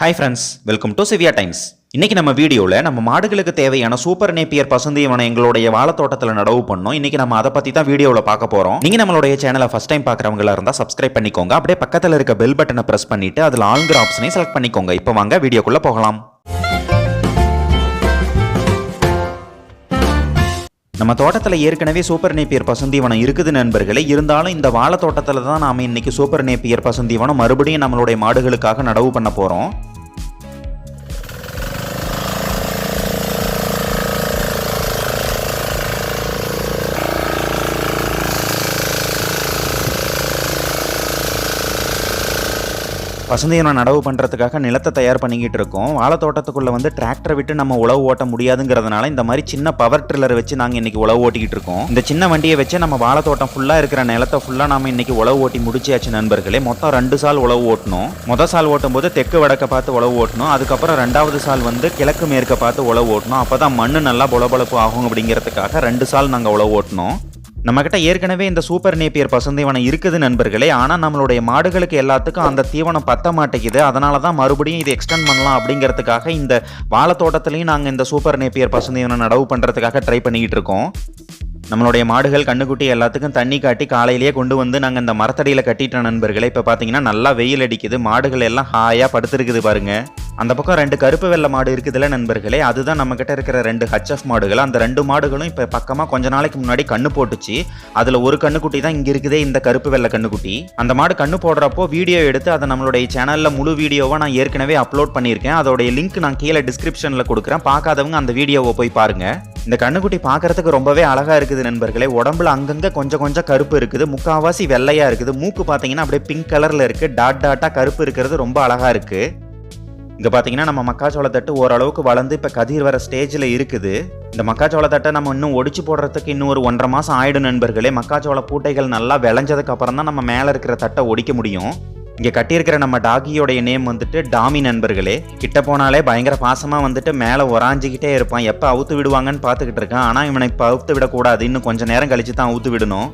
Hi friends welcome to Shivya times இன்னைக்கு நம்ம வீடியோவில் நம்ம மாடுகளுக்கு தேவையான சூப்பர் நேப்பியர் பசுந்தீவனம் எங்களுடைய வாழத்தோட்டத்தில் நடவு பண்ணோம். இன்றைக்கி நம்ம அதை பற்றி தான் வீடியோவில் பார்க்க போகிறோம் நீங்கள் நம்மளுடைய சேனலை ஃபஸ்ட் டைம் பார்க்குறவங்களா இருந்தால் சப்ஸ்கிரைப் பண்ணிக்கோங்க. அப்படியே பக்கத்தில் இருக்க பெல் பட்டனை ப்ரெஸ் பண்ணிவிட்டு அதில் ஆளுங்கிற ஆப்ஷனை செலக்ட் பண்ணிக்கோங்க. இப்போ வாங்க வீடியோக்குள்ளே போகலாம். நம்ம தோட்டத்தில் ஏற்கனவே சூப்பர் நேப்பியர் பசுந்தீவனம் இருக்குது நண்பர்களே. இருந்தாலும் இந்த வாழை தோட்டத்தில் தான் நாம் இன்றைக்கி சூப்பர் நேப்பியர் பசுந்தீவனம் மறுபடியும் நம்மளுடைய மாடுகளுக்காக நடவு பண்ண போகிறோம் பசுந்தீவனம் நடவு பண்ணுறதுக்காக நிலத்தை தயார் பண்ணிக்கிட்டு இருக்கோம். வாழை தோட்டத்துக்குள்ளே வந்து டிராக்டரை விட்டு நம்ம உழவு ஓட்ட முடியாதுங்கிறதுனால இந்த மாதிரி சின்ன பவர் ட்ரில்லர் வச்சு நாங்கள் இன்றைக்கி உழவு ஓட்டிக்கிட்டு இருக்கோம். இந்த சின்ன வண்டியை வச்சு நம்ம வாழை தோட்டம் ஃபுல்லாக இருக்கிற நிலத்தை ஃபுல்லாக நம்ம இன்றைக்கி உழவு ஓட்டி முடிச்சாச்சு நண்பர்களே. மொத்தம் ரெண்டு சால் உழவு ஓட்டணும். மொதல் சால் ஓட்டும் போது தெற்கு வடக்க பார்த்து உழவு ஓட்டணும். அதுக்கப்புறம் ரெண்டாவது சால் வந்து கிழக்கு மேற்க பார்த்து உழவு ஓட்டணும். அப்போ தான் மண் நல்லா பொலபொலப்பு ஆகும் அப்படிங்கிறதுக்காக ரெண்டு சால் நாங்கள் உழவு ஓட்டணும். நம்மக்கிட்ட ஏற்கனவே இந்த சூப்பர் நேப்பியர் பசுந்தீவனம் இருக்குது நண்பர்களே. ஆனால் நம்மளுடைய மாடுகளுக்கு எல்லாத்துக்கும் அந்த தீவனம் பத்த மாட்டேங்குது. அதனால தான் மறுபடியும் இது எக்ஸ்டெண்ட் பண்ணலாம் அப்படிங்கிறதுக்காக இந்த வாழைத்தோட்டத்துலேயும் நாங்கள் இந்த சூப்பர் நேப்பியர் பசுந்தீவனம் நடவு பண்ணுறதுக்காக ட்ரை பண்ணிக்கிட்டு இருக்கோம். நம்மளுடைய மாடுகள் கண்ணுக்குட்டி எல்லாத்துக்கும் தண்ணி காட்டி காலையிலேயே கொண்டு வந்து நாங்கள் இந்த மரத்தடியில் கட்டிட்ட நண்பர்களே. இப்போ பார்த்தீங்கன்னா நல்லா வெயில் அடிக்குது. மாடுகள் எல்லாம் ஹாயாக படுத்துருக்குது பாருங்க. அந்த பக்கம் ரெண்டு கருப்பு வெள்ளை மாடு இருக்குதுல்ல நண்பர்களே. அதுதான் நம்ம கிட்ட இருக்கிற ரெண்டு ஹச்எஃப் மாடுகள். அந்த ரெண்டு மாடுகளும் இப்போ பக்கமாக கொஞ்ச நாளைக்கு முன்னாடி கண்ணு போட்டுச்சு. அதில் ஒரு கண்ணுக்குட்டி தான் இங்கே இருக்குதே இந்த கருப்பு வெள்ளை கண்ணுக்குட்டி. அந்த மாடு கண்ணு போடுறப்போ வீடியோ எடுத்து அதை நம்மளுடைய சேனலில் முழு வீடியோவை நான் ஏற்கனவே அப்லோட் பண்ணியிருக்கேன். அதோடைய லிங்க் நான் கீழே டிஸ்கிரிப்ஷனில் கொடுக்குறேன். பார்க்காதவங்க அந்த வீடியோவை போய் பாருங்கள் இந்த கண்ணுக்குட்டி பார்க்கறதுக்கு ரொம்பவே அழகா இருக்குது நண்பர்களே. உடம்புல அங்கங்க கொஞ்சம் கொஞ்சம் கருப்பு இருக்குது. முக்காவாசி வெள்ளையா இருக்குது. மூக்கு பார்த்தீங்கன்னா அப்படியே பிங்க் கலர்ல இருக்கு. டாட் டாட்டா கருப்பு இருக்கிறது ரொம்ப அழகா இருக்கு. இங்க பாத்தீங்கன்னா நம்ம மக்காச்சோள தட்டு ஓரளவுக்கு வளர்ந்து இப்ப கதிர் வர ஸ்டேஜ்ல இருக்குது. இந்த மக்காச்சோள தட்டை நம்ம இன்னும் ஒடிச்சு போடுறதுக்கு இன்னும் ஒரு ஒன்றரை மாசம் ஆயிடும் நண்பர்களே. மக்காச்சோள பூட்டைகள் நல்லா விளைஞ்சதுக்கு அப்புறம் தான் நம்ம மேல இருக்கிற தட்டை ஒடிக்க முடியும். இங்கே கட்டியிருக்கிற நம்ம டாகியோடைய நேம் வந்துட்டு டாமி நண்பர்களே. கிட்ட போனாலே பயங்கர பாசமாக வந்துட்டு மேலே உராஞ்சிக்கிட்டே இருப்பான். எப்போ அவுத்து விடுவாங்கன்னு பார்த்துக்கிட்டு இருக்கான். ஆனால் இவனை இப்போ அவுத்து விடக்கூடாது. இன்னும் கொஞ்சம் நேரம் கழித்து தான் அவுத்து விடணும்.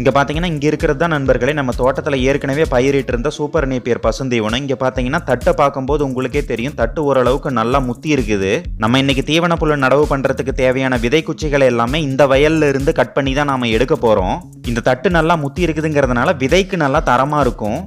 இங்கே பார்த்தீங்கன்னா இங்கே இருக்கிறது தான் நண்பர்களே. நம்ம தோட்டத்தில் ஏற்கனவே பயிரிட்டு இருந்த சூப்பர் நேப்பியர் பசுந்தீவனம் இங்கே பார்த்தீங்கன்னா தட்டை பார்க்கும்போது உங்களுக்கே தெரியும். தட்டு ஓரளவுக்கு நல்லா முத்தி இருக்குது. நம்ம இன்னைக்கு தீவன நடவு பண்ணுறதுக்கு தேவையான விதை குச்சிகளை எல்லாமே இந்த வயல்ல இருந்து கட் பண்ணி தான் நாம் எடுக்க போகிறோம் இந்த தட்டு நல்லா முத்தி இருக்குதுங்கிறதுனால விதைக்கு நல்லா தரமாக இருக்கும்.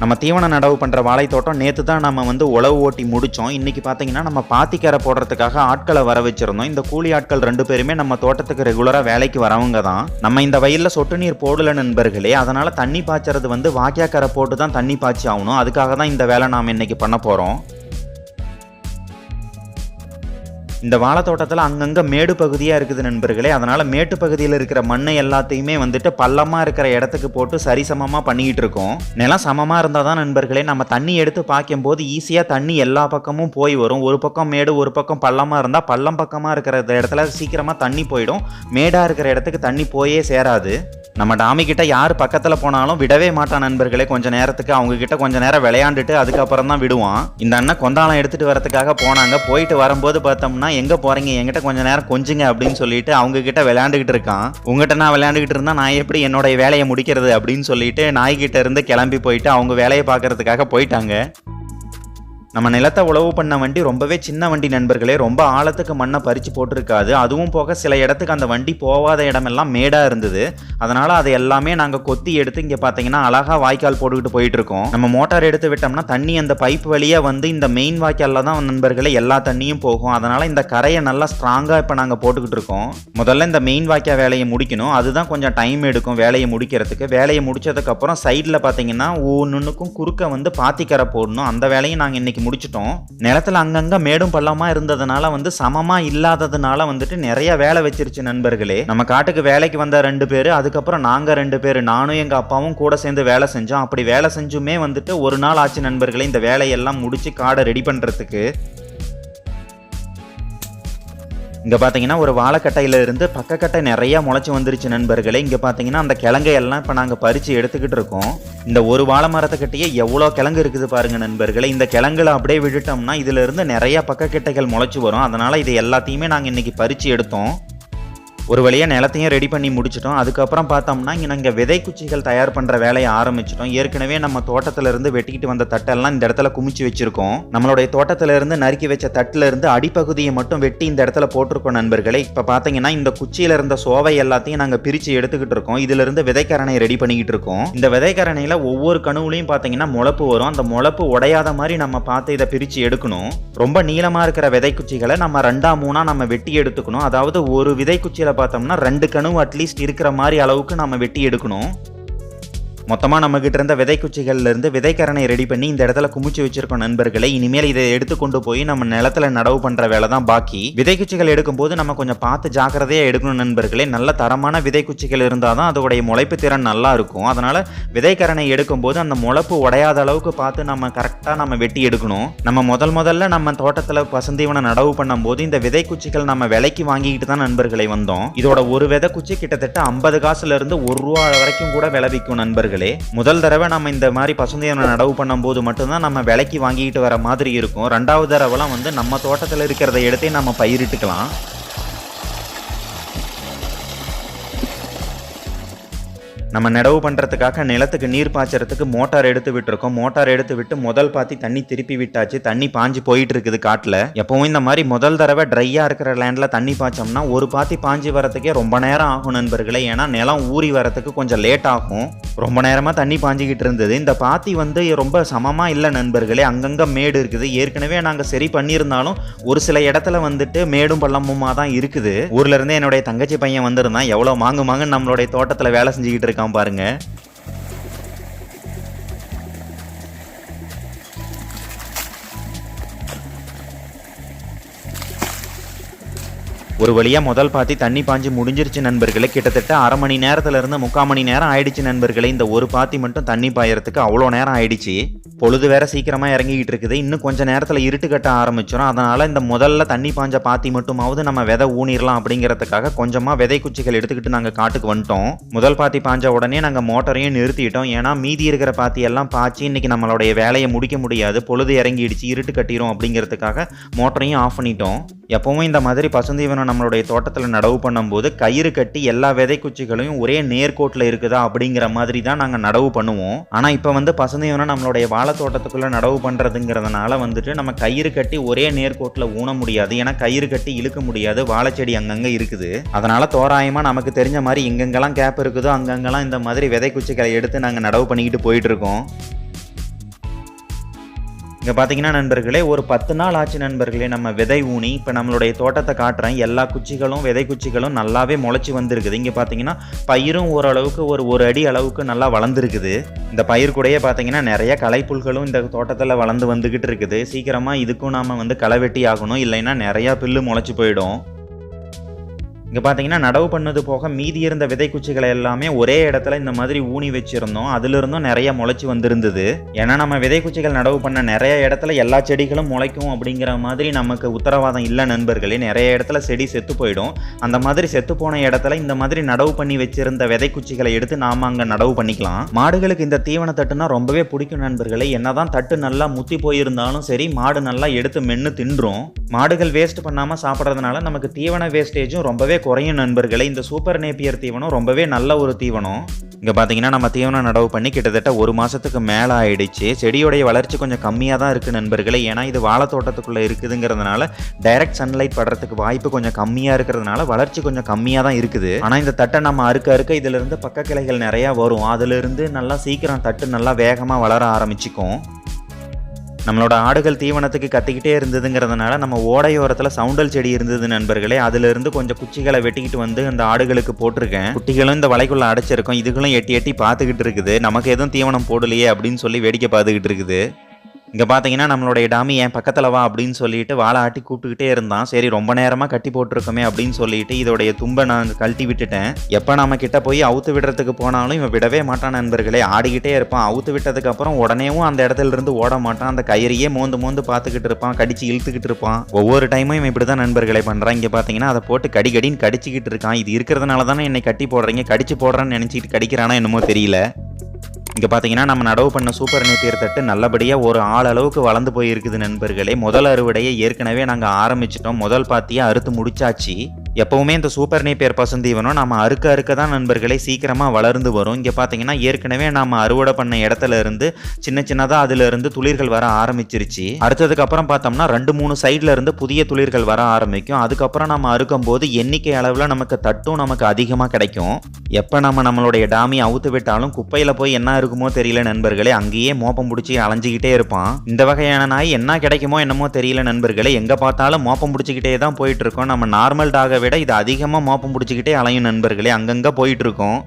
நம்ம தீவன நடவு பண்ணுற வாழை தோட்டம் நேற்று தான் நம்ம வந்து உழவு ஓட்டி முடித்தோம் இன்றைக்கி பார்த்தீங்கன்னா நம்ம பாத்திக்கரை போடுறதுக்காக ஆட்களை வர வச்சுருந்தோம். இந்த கூலி ஆட்கள் ரெண்டு பேருமே நம்ம தோட்டத்துக்கு ரெகுலராக வேலைக்கு வரவங்க தான். நம்ம இந்த வயலில் சொட்டு நீர் போடல நண்பர்களே அதனால் தண்ணி பாய்ச்சறது வந்து வாக்கியாக்கரை போட்டு தான் தண்ணி பாய்ச்சி ஆகணும். அதுக்காக தான் இந்த வேலை நாம் இன்றைக்கி பண்ண போகிறோம் இந்த வாழைத்தோட்டத்தில் அங்கங்கே மேடு பகுதியாக இருக்குது நண்பர்களே. அதனால் மேட்டு பகுதியில் இருக்கிற மண்ணை எல்லாத்தையுமே வந்துட்டு பள்ளமாக இருக்கிற இடத்துக்கு போட்டு சரிசமமாக பண்ணிக்கிட்டு இருக்கோம். நிலம் சமமாக இருந்தால் தான் நண்பர்களே நம்ம தண்ணி எடுத்து பார்க்கும்போது ஈஸியாக தண்ணி எல்லா பக்கமும் போய் வரும். ஒரு பக்கம் மேடு ஒரு பக்கம் பள்ளமாக இருந்தால் பள்ளம் பக்கமாக இருக்கிற இடத்துல சீக்கிரமாக தண்ணி போயிடும். மேடாக இருக்கிற இடத்துக்கு தண்ணி போயே சேராது. நம்ம டாமி கிட்ட யார் பக்கத்தில் போனாலும் விடவே மாட்டான் நண்பர்களே. கொஞ்ச நேரத்துக்கு அவங்க கிட்ட கொஞ்ச நேரம் விளையாண்டுட்டு அதுக்கப்புறம் தான் விடுவான். இந்த அண்ணன் கொந்தாளம் எடுத்துட்டு வரதுக்காக போனாங்க. போயிட்டு வரும்போது பார்த்தோம்னா எங்க போறீங்க? எங்கிட்ட கொஞ்ச நேரம் கொஞ்சுங்க அப்படின்னு சொல்லிட்டு அவங்க கிட்ட விளையாண்டுகிட்டு இருக்கான். உங்ககிட்ட நான் விளையாண்டுகிட்டு இருந்தா நான் எப்படி என்னோட வேலையை முடிக்கிறது? அப்படின்னு சொல்லிட்டு நாய்கிட்ட இருந்து கிளம்பி போயிட்டு அவங்க வேலையை பார்க்கறதுக்காக போயிட்டாங்க. நம்ம நிலத்தை உழவு பண்ண வண்டி ரொம்பவே சின்ன வண்டி நண்பர்களே ரொம்ப ஆழத்துக்கு மண்ணை பறித்து போட்டிருக்காது. அதுவும் போக சில இடத்துக்கு அந்த வண்டி போகாத இடமெல்லாம் மேடாக இருந்தது. அதனால் அதை எல்லாமே நாங்கள் கொத்தி எடுத்து இங்கே பார்த்தீங்கன்னா அழகாக வாய்க்கால் போட்டுக்கிட்டு போயிட்டு இருக்கோம் நம்ம மோட்டார் எடுத்து விட்டோம்னா தண்ணி அந்த பைப் வழியாக வந்து இந்த மெயின் வாய்க்காலில் தான் நண்பர்களே எல்லா தண்ணியும் போகும். அதனால் இந்த கரையை நல்லா ஸ்ட்ராங்காக இப்போ நாங்கள் போட்டுக்கிட்டு இருக்கோம். முதல்ல இந்த மெயின் வாய்க்கால் வேலையை முடிக்கணும். அதுதான் கொஞ்சம் டைம் எடுக்கும் வேலையை முடிக்கிறதுக்கு. வேலையை முடிச்சதுக்கப்புறம் சைடில் பார்த்தீங்கன்னா ஒன்றுக்கும் குறுக்க வந்து பாத்திக்கரை போடணும். அந்த வேலையும் நாங்கள் இன்றைக்கி முடிச்சிட்டோம். நிலத்துல அங்கங்கே மேடும் பள்ளமாக இருந்ததுனால வந்து சமமாக இல்லாததுனால வந்துட்டு நிறைய வேலை வச்சிருச்சு நண்பர்களே. நம்ம காட்டுக்கு வேலைக்கு வந்த ரெண்டு பேர் அதுக்கப்புறம் நாங்கள் ரெண்டு பேர் நானும் எங்கள் அப்பாவும் கூட சேர்ந்து வேலை செஞ்சோம். அப்படி வேலை செஞ்சுமே வந்துட்டு ஒரு நாள் ஆச்சு நண்பர்களே இந்த வேலையெல்லாம் முடிச்சு காடை ரெடி பண்ணுறதுக்கு இங்கே பார்த்தீங்கன்னா ஒரு வாழைக்கட்டையில இருந்து பக்கக்கட்டை நிறைய முளைச்சி வந்துருச்சு நண்பர்களே. இங்கே பார்த்தீங்கன்னா அந்த கிழங்கையெல்லாம் இப்போ நாங்கள் பறித்து எடுத்துக்கிட்டு இருக்கோம். இந்த ஒரு வாழை மரத்துக்கிட்டேயே எவ்வளோ கிழங்கு இருக்குது பாருங்கள் நண்பர்களே. இந்த கிழங்குல அப்படியே விட்டுட்டோம்னா இதிலிருந்து நிறையா நிறைய பக்கக்கட்டைகள் முளைச்சி வரும். அதனால் இது எல்லாத்தையுமே நாங்கள் இன்றைக்கி பறித்து எடுத்தோம். ஒரு வழியாக நிலத்தையும் ரெடி பண்ணி முடிச்சிட்டோம். அதுக்கப்புறம் பார்த்தோம்னா இங்கே நாங்கள் விதைக்குச்சிகள் தயார் பண்ணுற வேலையை ஆரம்பிச்சிட்டோம். ஏற்கனவே நம்ம தோட்டத்திலேருந்து வெட்டிக்கிட்டு வந்த தட்டெல்லாம் இந்த இடத்துல குமிச்சு வச்சுருக்கோம். நம்மளுடைய தோட்டத்துல இருந்து நறுக்கி வச்ச தட்டுல இருந்து அடிப்பகுதியை மட்டும் வெட்டி இந்த இடத்துல போட்டிருக்கோம் நண்பர்களே. இப்போ பார்த்தீங்கன்னா இந்த குச்சியில் இருந்த சோவை எல்லாத்தையும் நாங்கள் பிரித்து எடுத்துக்கிட்டு இருக்கோம். இதிலிருந்து விதைக்கரணை ரெடி பண்ணிக்கிட்டு இருக்கோம். இந்த விதைக்கரணையில் ஒவ்வொரு கணுவுலையும் பார்த்தீங்கன்னா முளப்பு வரும். அந்த முளப்பு உடையாத மாதிரி நம்ம பார்த்து இதை பிரித்து எடுக்கணும். ரொம்ப நீளமாக இருக்கிற விதைக்குச்சிகளை நம்ம ரெண்டா மூணாக நம்ம வெட்டி எடுத்துக்கணும். அதாவது ஒரு விதைக்குச்சியில் பார்த்தோம்னா ரெண்டு கணு அட்லீஸ்ட் இருக்கிற மாதிரி அளவுக்கு நம்ம வெட்டி எடுக்கணும். மொத்தமாக நம்மகிட்ட இருந்த விதைக்குச்சிகள்லேருந்து விதைக்கரணை ரெடி பண்ணி இந்த இடத்துல குமிச்சு வச்சிருக்கோம் நண்பர்களை. இனிமேல் இதை எடுத்து கொண்டு போய் நம்ம நிலத்துல நடவு பண்ணுற வேலை தான் பாக்கி. விதைக்குச்சிகள் எடுக்கும்போது நம்ம கொஞ்சம் பார்த்து ஜாக்கிரதையாக எடுக்கணும் நண்பர்களே. நல்ல தரமான விதைக்குச்சிகள் இருந்தால் தான் அதோடைய முளைப்பு திறன் நல்லா இருக்கும். அதனால் விதைக்கரணை எடுக்கும்போது அந்த முளைப்பு உடையாத அளவுக்கு பார்த்து நம்ம கரெக்டாக நம்ம வெட்டி எடுக்கணும். நம்ம முதல் முதல்ல நம்ம தோட்டத்தில் பசுந்தீவனை நடவு பண்ணும்போது இந்த விதை குச்சிகள் நம்ம விலைக்கு வாங்கிக்கிட்டு தான் நண்பர்களை வந்தோம். இதோட ஒரு விதை குச்சி கிட்டத்தட்ட ஐம்பது காசுல இருந்து ஒரு ரூபா வரைக்கும் கூட விளைவிக்கும் நண்பர்கள். நண்பர்களே முதல் தடவை நம்ம இந்த மாதிரி பசுந்தீவனை நடவு பண்ணும்போது மட்டும்தான் நம்ம விலைக்கு வாங்கிட்டு வர மாதிரி இருக்கும். ரெண்டாவது தடவைலாம் வந்து நம்ம தோட்டத்தில் இருக்கிறத எடுத்தே நம்ம பயிரிட்டுக்கலாம். நம்ம நடவு பண்ணுறதுக்காக நிலத்துக்கு நீர் பாய்ச்சறதுக்கு மோட்டார் எடுத்து விட்டுருக்கோம். மோட்டார் எடுத்து விட்டு முதல் பாத்தி தண்ணி திருப்பி விட்டாச்சு. தண்ணி பாஞ்சு போயிட்டு இருக்குது காட்டில். எப்பவும் இந்த மாதிரி முதல் தடவை ட்ரையாக இருக்கிற லேண்டில் தண்ணி பாய்ச்சோம்னா ஒரு பாத்தி பாஞ்சு வரதுக்கே ரொம்ப நேரம் ஆகும் நண்பர்களே. ஏன்னா நிலம் ஊறி வரதுக்கு கொஞ்சம் லேட் ஆகும். ரொம்ப நேரமாக தண்ணி பாஞ்சிக்கிட்டு இருந்தது. இந்த பாத்தி வந்து ரொம்ப சமமாக இல்லை நண்பர்களே. அங்கங்கே மேடு இருக்குது. ஏற்கனவே நாங்கள் சரி பண்ணியிருந்தாலும் ஒரு சில இடத்துல வந்துட்டு மேடும் பள்ளமுமா தான் இருக்குது. ஊர்லேருந்து என்னுடைய தங்கச்சி பையன் வந்திருந்தான். எவ்வளோ மாங்கு மாங்குன்னு நம்மளுடைய தோட்டத்தில் வேலை செஞ்சுக்கிட்டு இருக்கான் பாருங்கள் ஒரு வழியா முதல் பாத்தி தண்ணி பாஞ்சு முடிஞ்சிருச்சு நண்பர்களே. கிட்டத்தட்ட அரை மணி நேரத்துல இருந்து முக்கால் மணி நேரம் ஆயிடுச்சு நண்பர்களே. இந்த ஒரு பாத்தி மட்டும் தண்ணி பாயறதுக்கு அவ்வளோ நேரம் ஆயிடுச்சு. பொழுது வேற சீக்கிரமா இறங்கிக்கிட்டு இருக்குது. இன்னும் கொஞ்ச நேரத்துல இருட்டு கட்ட ஆரம்பிச்சிடும் அதனால இந்த முதல்ல தண்ணி பாஞ்ச பாத்தி மட்டுமாவது நம்ம விதை ஊனிரலாம் அப்படிங்கிறதுக்காக கொஞ்சமா விதை குச்சிகள் எடுத்துக்கிட்டு நாங்க காட்டுக்கு வந்துட்டோம். முதல் பாத்தி பாஞ்ச உடனே நாங்க மோட்டரையும் நிறுத்திட்டோம். ஏன்னா மீதி இருக்கிற பாத்தி எல்லாம் பாய்ச்சி இன்னைக்கு நம்மளுடைய வேலையை முடிக்க முடியாது. பொழுது இறங்கிடுச்சு இருட்டு கட்டிடும் அப்படிங்கிறதுக்காக மோட்டரையும் ஆஃப் பண்ணிட்டோம். எப்பவும் இந்த மாதிரி பசுந்தீவனம் நம்மளுடைய தோட்டத்தில் நடவு பண்ணும்போது கயிறு கட்டி எல்லா விதை குச்சிகளையும் ஒரே நேர்கோட்டில் இருக்குதா அப்படிங்கிற மாதிரி தான் நாங்கள் நடவு பண்ணுவோம். ஆனால் இப்போ வந்து பசுந்தீவனம் நம்மளுடைய வாழை தோட்டத்துக்குள்ளே நடவு பண்ணுறதுங்கிறதுனால வந்துட்டு நம்ம கயிறு கட்டி ஒரே நேர்கோட்டில் ஊன முடியாது. ஏன்னா கயிறு கட்டி இழுக்க முடியாது. வாழைச்செடி அங்கங்கே இருக்குது. அதனால் தோராயமாக நமக்கு தெரிஞ்ச மாதிரி எங்கெங்கெல்லாம் கேப் இருக்குதோ அங்கங்கெல்லாம் இந்த மாதிரி விதை குச்சிகளை எடுத்து நாங்கள் நடவு பண்ணிக்கிட்டு போயிட்டுருக்கோம் இங்கே பார்த்தீங்கன்னா நண்பர்களே ஒரு பத்து நாள் ஆச்சு நண்பர்களே நம்ம விதை ஊனி இப்போ நம்மளுடைய தோட்டத்தை காட்டுறேன். எல்லா குச்சிகளும் விதை குச்சிகளும் நல்லாவே முளைச்சி வந்திருக்குது. இங்கே பார்த்தீங்கன்னா பயிரும் ஓரளவுக்கு ஒரு ஒரு அடி அளவுக்கு நல்லா வளர்ந்துருக்குது. இந்த பயிர் கூடயே பார்த்தீங்கன்னா நிறைய களைப்புல்களும் இந்த தோட்டத்தில் வளர்ந்து வந்துக்கிட்டு இருக்குது. சீக்கிரமாக இதுக்கும் நாம் வந்து களை வெட்டி ஆகணும். இல்லைன்னா நிறையா பில்லு முளைச்சி போயிடும். இங்கே பார்த்தீங்கன்னா நடவு பண்ணது போக மீதி இருந்த விதைக்குச்சிகளை எல்லாமே ஒரே இடத்துல இந்த மாதிரி ஊனி வச்சுருந்தோம். அதிலிருந்தும் நிறைய முளைச்சி வந்திருந்தது. ஏன்னா நம்ம விதைக்குச்சிகள் நடவு பண்ண நிறைய இடத்துல எல்லா செடிகளும் முளைக்கும் அப்படிங்கிற மாதிரி நமக்கு உத்தரவாதம் இல்லை நண்பர்களே. நிறைய இடத்துல செடி செத்து போயிடும். அந்த மாதிரி செத்து போன இடத்துல இந்த மாதிரி நடவு பண்ணி வச்சிருந்த விதைக்குச்சிகளை எடுத்து நாம் அங்கே நடவு பண்ணிக்கலாம். மாடுகளுக்கு இந்த தீவன தட்டுனா ரொம்பவே பிடிக்கும் நண்பர்களே. என்னதான் தட்டு நல்லா முத்தி போயிருந்தாலும் சரி மாடு நல்லா எடுத்து மென்று தின்றும். மாடுகள் வேஸ்ட் பண்ணாமல் சாப்பிட்றதுனால நமக்கு தீவன வேஸ்டேஜும் ரொம்பவே குறையும் நண்பர்களே இந்த சூப்பர் நேப்பியர் தீவனம் ரொம்பவே நல்ல ஒரு தீவனம். இங்கே பார்த்தீங்கன்னா நம்ம தீவனம் நடவு பண்ணி கிட்டத்தட்ட ஒரு மாதத்துக்கு மேலே ஆயிடுச்சு. செடியோடைய வளர்ச்சி கொஞ்சம் கம்மியாக தான் இருக்குது நண்பர்களே. ஏன்னா இது வாழை தோட்டத்துக்குள்ளே இருக்குதுங்கிறதுனால டைரக்ட் சன்லைட் படுறதுக்கு வாய்ப்பு கொஞ்சம் கம்மியாக இருக்கிறதுனால வளர்ச்சி கொஞ்சம் கம்மியாக தான் இருக்குது. ஆனால் இந்த தட்டை நம்ம அறுக்க அறுக்க இதிலிருந்து பக்க கிளைகள் நிறையா வரும். அதிலிருந்து நல்லா சீக்கிரம் தட்டு நல்லா வேகமாக வளர ஆரம்பிச்சிக்கும். நம்மளோட ஆடுகள் தீவனத்துக்கு கத்திக்கிட்டே இருந்ததுங்கிறதுனால நம்ம ஓடையோரத்தில் சவுண்டல் செடி இருந்தது நண்பர்களே. அதிலிருந்து கொஞ்சம் குச்சிகளை வெட்டிக்கிட்டு வந்து அந்த ஆடுகளுக்கு போட்டிருக்கேன். குட்டிகளும் இந்த வலைக்குள்ள அடைச்சிருக்கோம். இதுகளும் எட்டி எட்டி பார்த்துக்கிட்டு இருக்குது. நமக்கு எதுவும் தீவனம் போடலையே அப்படின்னு சொல்லி வேடிக்கை பார்த்துக்கிட்டு இருக்குது. இங்கே பார்த்தீங்கன்னா நம்மளுடைய டாமி என் பக்கத்தில் வா அப்படின்னு சொல்லிட்டு வாழை ஆட்டி கூப்பிட்டுக்கிட்டே இருந்தான். சரி ரொம்ப நேரமாக கட்டி போட்டிருக்கோமே அப்படின்னு சொல்லிட்டு இதோடைய தும்பை நான் கழட்டி விட்டுட்டேன். எப்போ நம்ம கிட்ட போய் அவுத்து விடுறதுக்கு போனாலும் இவன் விடவே மாட்டான் நண்பர்களே. ஆடிக்கிட்டே இருப்பான். அவுத்து விட்டதுக்கு அப்புறம் உடனேவும் அந்த இடத்துல இருந்து ஓட மாட்டான். அந்த கயிறையே மோந்து மோந்து பார்த்துக்கிட்டு இருப்பான். கடிச்சு இழுத்துக்கிட்டு இருப்பான். ஒவ்வொரு டைமும் இவன் இப்படி தான் நண்பர்களை பண்ணுறான் இங்கே பார்த்தீங்கன்னா அதை போட்டு கடி கடின்னு கடிச்சிக்கிட்டு இருக்கான். இது இருக்கிறதுனால தானே என்னை கட்டி போடுறீங்க? கடிச்சு போடுறான்னு நினச்சிக்கிட்டு கடிக்கிறானா என்னமோ தெரியல. இங்கே பார்த்தீங்கன்னா நம்ம நடவு பண்ண சூப்பர் நேப்பியர் தட்டு நல்லபடியாக ஒரு ஆள் அளவுக்கு வளர்ந்து போயிருக்குது நண்பர்களே. முதல் அறுவடையை ஏற்கனவே நாங்கள் ஆரம்பிச்சிட்டோம். முதல் பாத்தியை அறுத்து முடிச்சாச்சு. எப்பவுமே இந்த சூப்பர் நேப்பியர் பசுந்தீவனம் நம்ம அறுக்க அறுக்க தான் நண்பர்களே சீக்கிரமாக வளர்ந்து வரும். இங்கே பார்த்தீங்கன்னா ஏற்கனவே நம்ம அறுவடை பண்ண இடத்துல இருந்து சின்ன சின்னதாக அதுல இருந்து துளிர்கள் வர ஆரம்பிச்சிருச்சு. அடுத்ததுக்கு அப்புறம் பார்த்தோம்னா ரெண்டு மூணு சைடில் இருந்து புதிய துளிர்கள் வர ஆரம்பிக்கும். அதுக்கப்புறம் நம்ம அறுக்கும் போது எண்ணிக்கை அளவில் நமக்கு தட்டும் நமக்கு அதிகமாக கிடைக்கும். எப்போ நம்ம நம்மளுடைய டாமி அவுத்து விட்டாலும் குப்பையில் போய் என்ன இருக்குமோ தெரியல நண்பர்களே அங்கேயே மோப்பம் பிடிச்சி அலைஞ்சிக்கிட்டே இருப்பான். இந்த வகையான நாய் என்ன கிடைக்குமோ என்னமோ தெரியல நண்பர்களே எங்கே பார்த்தாலும் மோப்பம் பிடிச்சிக்கிட்டே தான் போயிட்டு இருக்கோம். நம்ம நார்மல் டாகவே விட இது அதிகமாக மோப்பம் பிடிச்சிக்கிட்டே அலையும் நண்பர்களே அங்கங்கே போயிட்டுருக்கோம்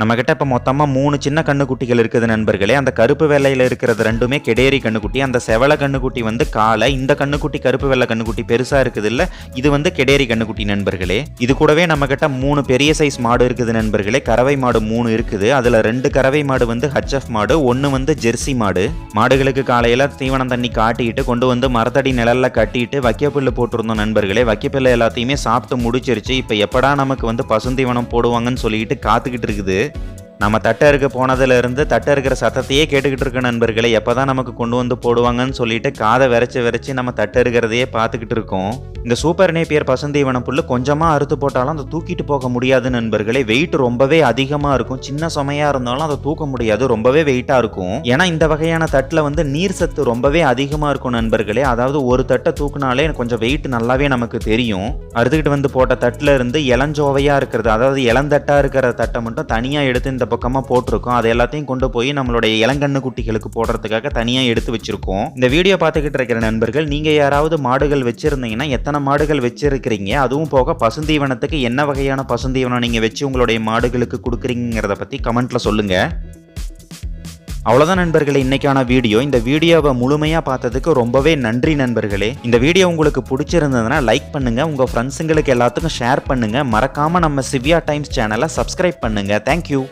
நம்மக்கிட்ட இப்போ மொத்தமாக மூணு சின்ன கண்ணுக்குட்டிகள் இருக்குது நண்பர்களே. அந்த கருப்பு வெள்ளையில் இருக்கிறது ரெண்டுமே கெடேரி கண்ணுக்குட்டி அந்த செவல கண்ணுக்குட்டி வந்து காலை இந்த கண்ணுக்குட்டி கருப்பு வெள்ளை கண்ணுக்குட்டி பெருசாக இருக்குது இல்லை இது வந்து கெடேரி கண்ணுக்குட்டி நண்பர்களே. இது கூடவே நம்மக்கிட்ட மூணு பெரிய சைஸ் மாடு இருக்குது நண்பர்களே. கறவை மாடு மூணு இருக்குது. அதில் ரெண்டு கறவை மாடு வந்து ஹச்எஃப் மாடு ஒன்று வந்து ஜெர்சி மாடு. மாடுகளுக்கு காலையில் தீவனம் தண்ணி காட்டிட்டு கொண்டு வந்து மரத்தடி நிழலில் கட்டிட்டு வைக்கப்புல்லு போட்டிருந்தோம் நண்பர்களே. வைக்கப்புல்லு எல்லாத்தையுமே சாப்பிட்டு முடிச்சிருச்சு. இப்போ எப்படா நமக்கு வந்து பசுந்தீவனம் போடுவாங்கன்னு சொல்லிட்டு காத்துக்கிட்டு இருக்குது. bye. நம்ம தட்டை இருக்க போனதுலேருந்து தட்டை இருக்கிற சத்தத்தையே கேட்டுக்கிட்டு இருக்க நண்பர்களே எப்பதான் நமக்கு கொண்டு வந்து போடுவாங்கன்னு சொல்லிட்டு காதை விரைச்சி விரைச்சி நம்ம தட்டை இருக்கிறதையே பார்த்துக்கிட்டு இருக்கோம். இந்த சூப்பர் நேப்பியர் பசந்தீவன புல்லு கொஞ்சமாக அறுத்து போட்டாலும் அதை தூக்கிட்டு போக முடியாது நண்பர்களே. வெயிட் ரொம்பவே அதிகமாக இருக்கும். சின்ன சுமையாக இருந்தாலும் அதை தூக்க முடியாது. ரொம்பவே வெயிட்டாக இருக்கும். ஏன்னா இந்த வகையான தட்டில் வந்து நீர் சத்து ரொம்பவே அதிகமாக இருக்கும் நண்பர்களே. அதாவது ஒரு தட்டை தூக்குனாலே கொஞ்சம் வெயிட் நல்லாவே நமக்கு தெரியும். அறுத்துக்கிட்டு வந்து போட்ட தட்டில் இருந்து இளஞ்சோவையாக இருக்கிறது அதாவது இளந்தட்டாக இருக்கிற தட்டை மட்டும் தனியாக எடுத்து இந்த பக்கமாக போட்டிருக்கோம். அது எல்லாத்தையும் கொண்டு போய் நம்மளுடைய இளங்கண்ணு குட்டிகளுக்கு போடுறதுக்காக தனியாக எடுத்து வச்சிருக்கோம். இந்த வீடியோ பார்த்துக்கிட்டு இருக்கிற நண்பர்கள் நீங்கள் யாராவது மாடுகள் வச்சுருந்தீங்கன்னா எத்தனை மாடுகள் வச்சுருக்கிறீங்க? அதுவும் போக பசுந்தீவனத்துக்கு என்ன வகையான பசுந்தீவனம் நீங்கள் வச்சு உங்களுடைய மாடுகளுக்கு கொடுக்குறீங்கிறத பற்றி கமெண்ட்டில் சொல்லுங்கள் அவ்வளோதான் நண்பர்களே இன்னைக்கான வீடியோ. இந்த வீடியோவை முழுமையாக பார்த்ததுக்கு ரொம்பவே நன்றி நண்பர்களே. இந்த வீடியோ உங்களுக்கு பிடிச்சிருந்ததுன்னா லைக் பண்ணுங்கள் உங்கள் ஃப்ரெண்ட்ஸுங்களுக்கு எல்லாத்துக்கும் ஷேர் பண்ணுங்கள் மறக்காமல் நம்ம சிவ்யா டைம்ஸ் சேனலை சப்ஸ்கிரைப் பண்ணுங்கள் தேங்க்யூ